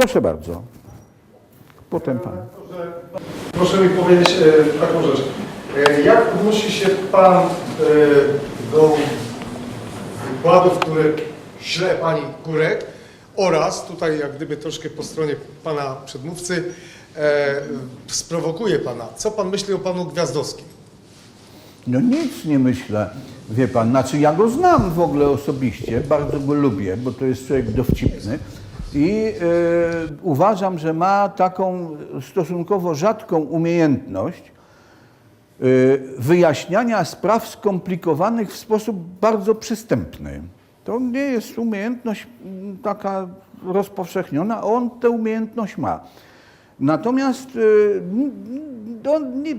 Proszę bardzo. Potem pan. Proszę mi powiedzieć e, taką rzecz. E, jak odnosi się Pan e, do wykładów, które śle Pani Kurek oraz tutaj jak gdyby troszkę po stronie Pana przedmówcy sprowokuje Pana. Co Pan myśli o Panu Gwiazdowskim? No nic nie myślę, wie pan. Znaczy ja go znam w ogóle osobiście, bardzo go lubię, bo to jest człowiek dowcipny. I e, uważam, że ma taką stosunkowo rzadką umiejętność e, wyjaśniania spraw skomplikowanych w sposób bardzo przystępny. To nie jest umiejętność mm, taka rozpowszechniona, on tę umiejętność ma. Natomiast n- n- on nie,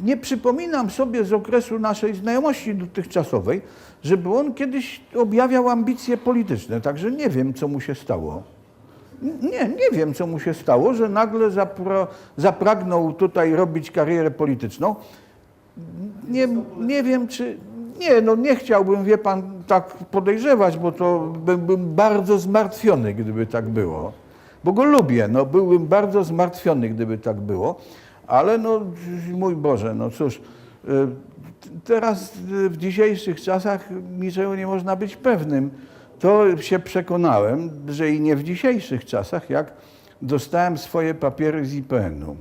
nie przypominam sobie z okresu naszej znajomości dotychczasowej, żeby on kiedyś objawiał ambicje polityczne. Także nie wiem, co mu się stało. Nie, nie wiem, co mu się stało, że nagle zapro, zapragnął tutaj robić karierę polityczną. Nie, nie wiem, czy. Nie, no nie chciałbym, wie pan, tak podejrzewać, bo to byłbym bardzo zmartwiony, gdyby tak było. Bo go lubię, no byłbym bardzo zmartwiony, gdyby tak było. Ale no, mój Boże, no cóż, y, teraz w dzisiejszych czasach niczego nie można być pewnym. To się przekonałem, że i nie w dzisiejszych czasach, jak dostałem swoje papiery z IPN-u.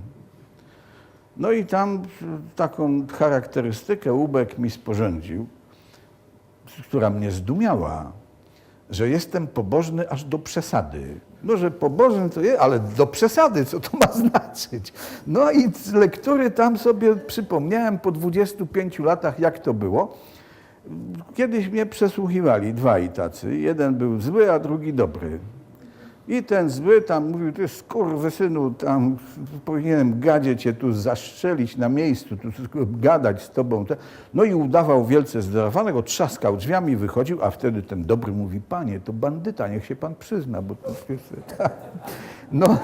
No i tam taką charakterystykę Ubek mi sporządził, która mnie zdumiała, że jestem pobożny aż do przesady. No, że pobożny to jest, ale do przesady, co to ma znaczyć? No i z lektury tam sobie przypomniałem po 25 latach, jak to było. Kiedyś mnie przesłuchiwali dwaj tacy. Jeden był zły, a drugi dobry. I ten zły tam mówił, ty skurwysynu, tam powinienem gadzie cię tu zaszczelić na miejscu, tu gadać z tobą. No i udawał wielce zdenerwowanego, trzaskał drzwiami, wychodził, a wtedy ten dobry mówi, panie, to bandyta, niech się pan przyzna, bo to tak. No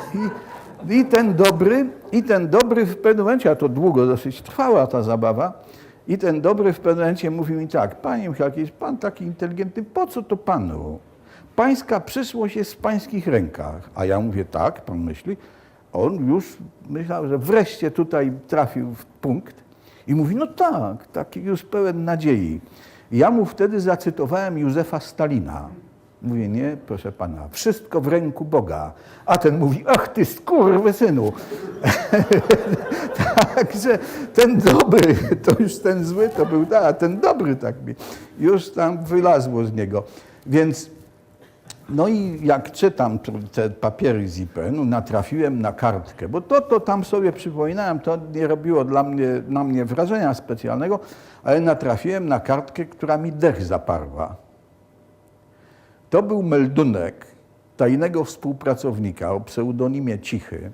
i, i ten dobry, i ten dobry w pewnym momencie, a to długo dosyć trwała ta zabawa, i ten dobry w pewnym momencie mówi mi tak, panie Michalkiewicz, pan taki inteligentny, po co to panu? Pańska przyszłość jest w pańskich rękach. A ja mówię, tak, pan myśli. On już myślał, że wreszcie tutaj trafił w punkt i mówi, no tak, taki już pełen nadziei. Ja mu wtedy zacytowałem Józefa Stalina. Mówię, nie, proszę pana, wszystko w ręku Boga. A ten mówi, ach ty skurwysynu. Także ten dobry, to już ten zły to był, a ten dobry tak mi już tam wylazło z niego. Więc no i jak czytam te papiery z IPN-u, natrafiłem na kartkę, bo to, to tam sobie przypominałem, to nie robiło dla mnie, na mnie wrażenia specjalnego, ale natrafiłem na kartkę, która mi dech zaparła. To był meldunek tajnego współpracownika o pseudonimie Cichy,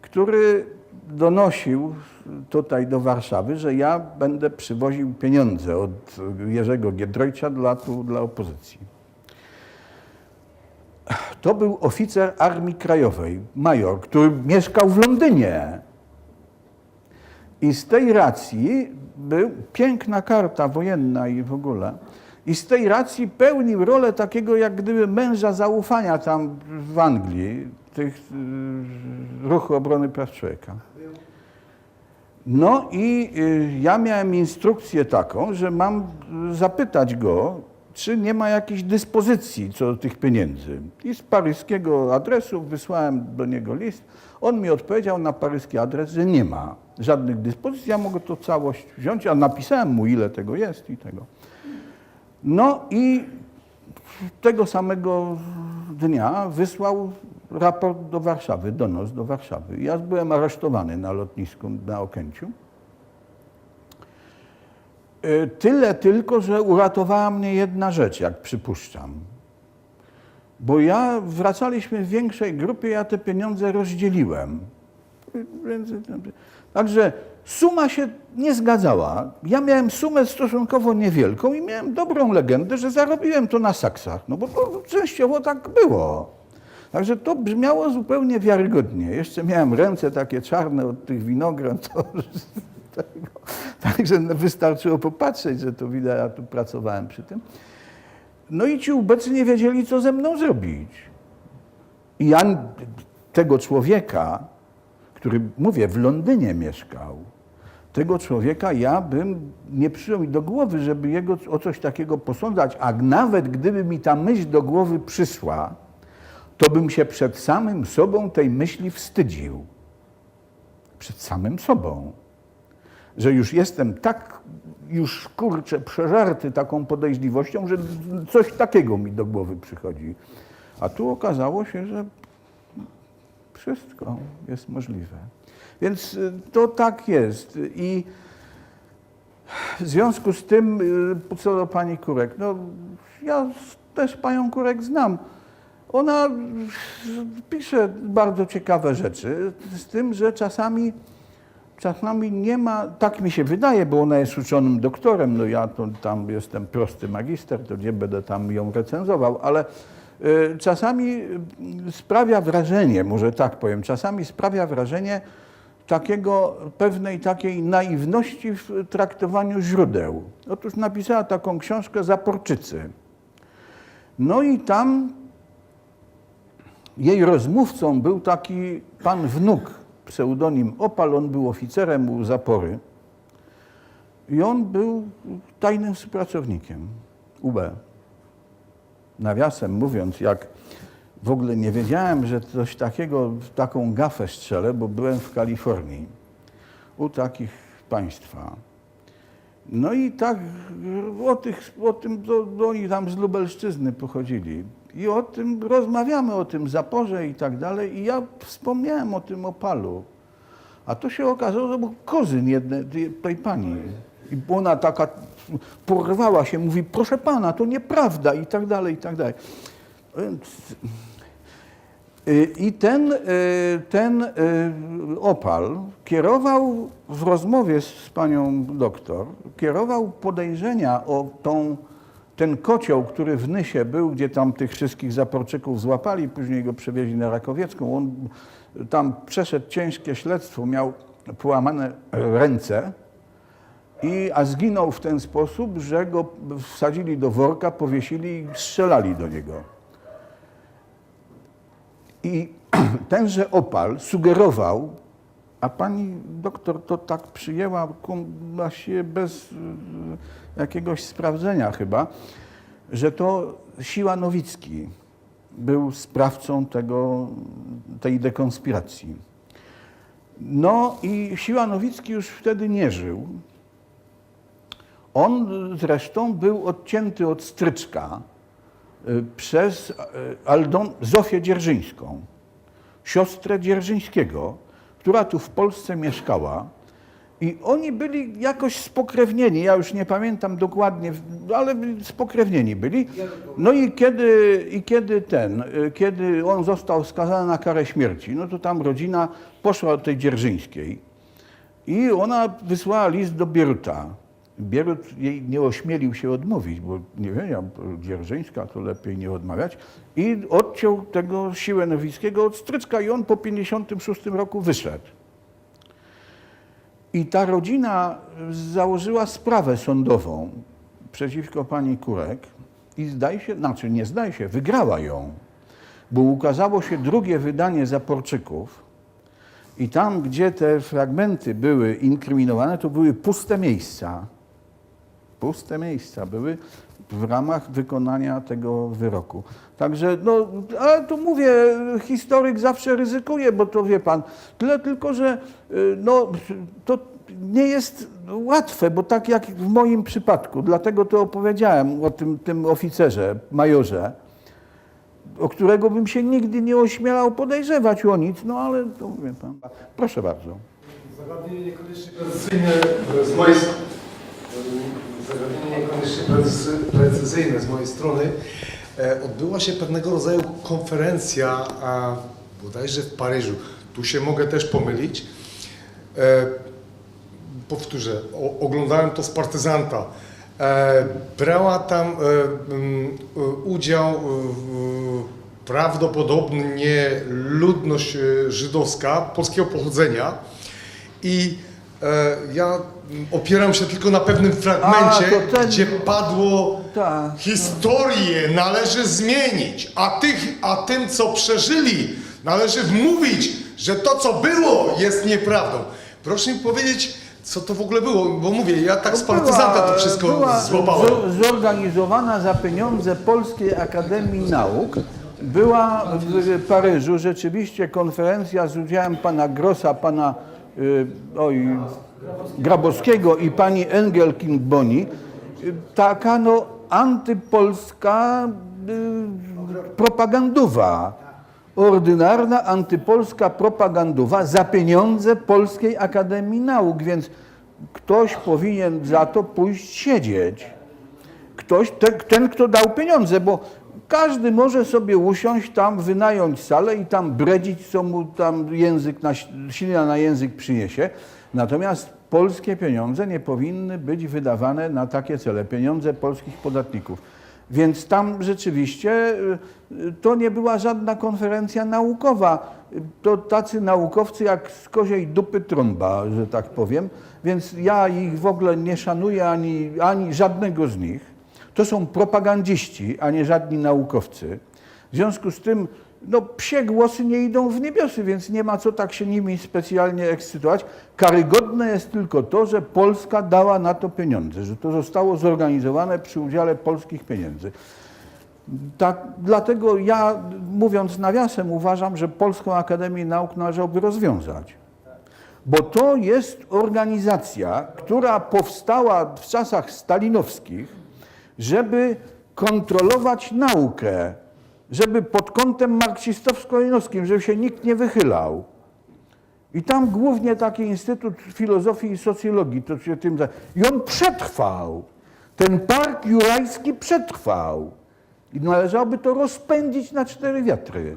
który donosił tutaj do Warszawy, że ja będę przywoził pieniądze od Jerzego Giedroycia dla, tu, dla opozycji. To był oficer Armii Krajowej, major, który mieszkał w Londynie. I z tej racji był piękna karta wojenna i w ogóle. I z tej racji pełnił rolę takiego jak gdyby męża zaufania tam w Anglii, tych y, ruchu obrony praw człowieka. No i y, ja miałem instrukcję taką, że mam zapytać go, czy nie ma jakiejś dyspozycji co do tych pieniędzy. I z paryskiego adresu wysłałem do niego list. On mi odpowiedział na paryski adres, że nie ma żadnych dyspozycji. Ja mogę to całość wziąć, a napisałem mu, ile tego jest i tego. No i tego samego dnia wysłał raport do Warszawy, donos do Warszawy. Ja byłem aresztowany na lotnisku na Okęciu. E, Tyle tylko, że uratowała mnie jedna rzecz, jak przypuszczam. Bo ja wracaliśmy w większej grupie, ja te pieniądze rozdzieliłem. Także suma się nie zgadzała. Ja miałem sumę stosunkowo niewielką i miałem dobrą legendę, że zarobiłem to na saksach. No bo to częściowo tak było. Także to brzmiało zupełnie wiarygodnie. Jeszcze miałem ręce takie czarne od tych winogron. To. Także wystarczyło popatrzeć, że to widać, ja tu pracowałem przy tym. No i ci ubecy nie wiedzieli, co ze mną zrobić. I ja tego człowieka, który, mówię, w Londynie mieszkał, tego człowieka ja bym nie przyjął mi do głowy, żeby jego o coś takiego posądzać, a nawet gdyby mi ta myśl do głowy przyszła, to bym się przed samym sobą tej myśli wstydził. Przed samym sobą. Że już jestem tak, już kurczę, przeżarty taką podejrzliwością, że coś takiego mi do głowy przychodzi. A tu okazało się, że wszystko jest możliwe. Więc y, to tak jest. I w związku z tym, y, co do pani Kurek, no ja też panią Kurek znam. Ona y, pisze bardzo ciekawe rzeczy, z tym, że czasami, czasami nie ma, tak mi się wydaje, bo ona jest uczonym doktorem, no ja to tam jestem prosty magister, to nie będę tam ją recenzował, ale czasami y, sprawia wrażenie, może tak powiem, czasami sprawia wrażenie takiego, pewnej takiej naiwności w traktowaniu źródeł. Otóż napisała taką książkę Zaporczycy. No i tam jej rozmówcą był taki pan wnuk, pseudonim Opal, on był oficerem u zapory. I on był tajnym współpracownikiem UB. Nawiasem mówiąc, jak w ogóle nie wiedziałem, że coś takiego, taką gafę strzelę, bo byłem w Kalifornii u takich państwa. No i tak o, tych, o tym, to oni tam z Lubelszczyzny pochodzili. I o tym rozmawiamy, o tym zaporze i tak dalej. I ja wspomniałem o tym opalu. A to się okazało, że był kozyn jednej, tej pani. I ona taka porwała się, mówi, proszę pana, to nieprawda i tak dalej, i tak dalej. Y, I ten, y, ten y, opal kierował w rozmowie z panią doktor, kierował podejrzenia o tą, ten kocioł, który w Nysie był, gdzie tam tych wszystkich zaporczyków złapali, później go przewieźli na Rakowiecką. On tam przeszedł ciężkie śledztwo, miał połamane ręce, i, a zginął w ten sposób, że go wsadzili do worka, powiesili i strzelali do niego. I tenże opal sugerował, a pani doktor to tak przyjęła właściwie bez y, jakiegoś sprawdzenia chyba, że to Siła Nowicki był sprawcą tego, tej dekonspiracji. No i Siła Nowicki już wtedy nie żył. On zresztą był odcięty od stryczka y, przez y, Aldon, Zofię Dzierżyńską, siostrę Dzierżyńskiego, która tu w Polsce mieszkała. I oni byli jakoś spokrewnieni, ja już nie pamiętam dokładnie, ale spokrewnieni byli. No i kiedy, i kiedy ten, y, kiedy on został skazany na karę śmierci, no to tam rodzina poszła do tej Dzierżyńskiej i ona wysłała list do Bieruta. Bierut jej nie ośmielił się odmówić, bo nie wiedział, Dzierżyńska to lepiej nie odmawiać. I odciął tego siłę Nowickiego od stryczka i on po 56 roku wyszedł. I ta rodzina założyła sprawę sądową przeciwko pani Kurek i zdaje się, znaczy nie zdaje się, wygrała ją, bo ukazało się drugie wydanie Zaporczyków i tam, gdzie te fragmenty były inkryminowane, to były puste miejsca. Puste miejsca były w ramach wykonania tego wyroku. Także, no, ale tu mówię, historyk zawsze ryzykuje, bo to wie pan, tyle tylko, że y, no, to nie jest łatwe, bo tak jak w moim przypadku, dlatego to opowiedziałem o tym, tym oficerze, majorze, o którego bym się nigdy nie ośmielał podejrzewać o nic, no ale to wie pan. Proszę bardzo. Zagadnienie niekoniecznie precyzyjne z mojej zagadnienie niekoniecznie precy- precyzyjne z mojej strony. E, Odbyła się pewnego rodzaju konferencja, a bodajże w Paryżu. Tu się mogę też pomylić. E, powtórzę, oglądałem to z partyzanta. E, brała tam udział prawdopodobnie ludność żydowska polskiego pochodzenia i E, Ja opieram się tylko na pewnym fragmencie, A, to ten- gdzie padło Tak. historię należy zmienić, a, tych, a tym, co przeżyli, należy wmówić, że to, co było, jest nieprawdą. Proszę mi powiedzieć, co to w ogóle było, bo mówię, ja tak z partyzanta to wszystko była złapałem. zo- zorganizowana za pieniądze Polskiej Akademii Nauk. Była w Paryżu rzeczywiście konferencja z udziałem pana Grossa, pana oj, Grabowskiego i pani Engelking Boni. Y, Taka no antypolska y, propagandowa. Ordynarna antypolska propagandowa za pieniądze Polskiej Akademii Nauk, więc ktoś powinien za to pójść siedzieć. Ktoś, ten, ten, kto dał pieniądze, bo każdy może sobie usiąść tam, wynająć salę i tam bredzić, co mu tam język na, silna na język przyniesie. Natomiast polskie pieniądze nie powinny być wydawane na takie cele, pieniądze polskich podatników. Więc tam rzeczywiście y, to nie była żadna konferencja naukowa. To tacy naukowcy jak z koziej dupy trąba, że tak powiem. Więc ja ich w ogóle nie szanuję ani, ani żadnego z nich. To są propagandziści, a nie żadni naukowcy. W związku z tym no, psie głosy nie idą w niebiosy, więc nie ma co tak się nimi specjalnie ekscytować. Karygodne jest tylko to, że Polska dała na to pieniądze, że to zostało zorganizowane przy udziale polskich pieniędzy. Tak, dlatego ja, mówiąc nawiasem, uważam, że Polską Akademię Nauk należałoby rozwiązać. Bo to jest organizacja, która powstała w czasach stalinowskich, żeby kontrolować naukę, żeby pod kątem marksistowsko-leninowskim, żeby się nikt nie wychylał. I tam głównie taki Instytut Filozofii i Socjologii to się tym. I on przetrwał. Ten park jurajski przetrwał. I należałoby to rozpędzić na cztery wiatry.